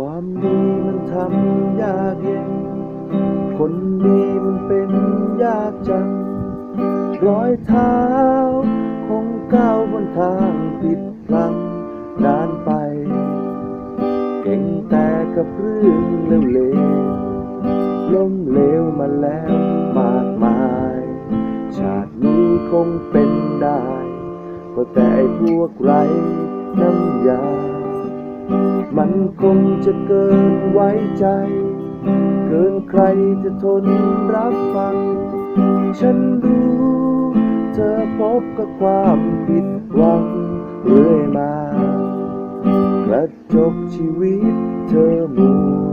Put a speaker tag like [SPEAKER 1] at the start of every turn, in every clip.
[SPEAKER 1] ความดีมันทำยากเย็น คนดีมันเป็นยากจัง รอยเท้าคงก้าวบนทางผิดพลังนานไป เก่งแต่กับเรื่องเลวๆล้มเหลวมาแล้วมากมาย ชาตินี้คงเป็นได้ ก็แต่พวกไรน้ำยา คงจะเกินไว้ใจ เกินใครจะทนรับฟัง ฉันรู้ เธอพบกับความผิดหวังเรื่อยมากระจกชีวิตเธอมัว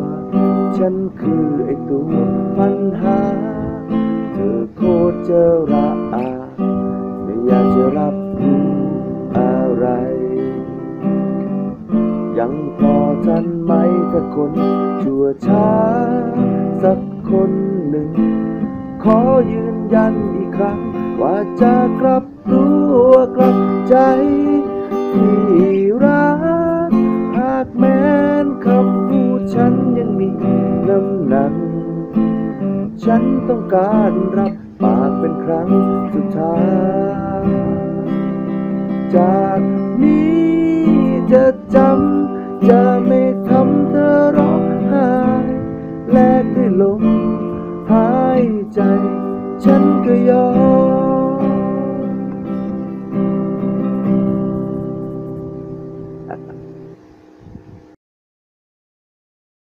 [SPEAKER 1] ฉันคือไอ้ตัวปัญหา เธอโคตรเจอระอาไม่อยากจะรับรู้ ยังพอทันไหมถ้าคนชั่วช้าสักคนหนึ่ง ขอยืนยันอีกครั้ง ว่าจะกลับตัวกลับใจที่รักหากแม้นคำพูดฉันยังมีน้ำหนัก ฉันต้องการรับปากเป็นครั้งสุดท้าย จากนี้จะจำ จะไม่ทำเธอร้องไห้ และได้ลมหายใจ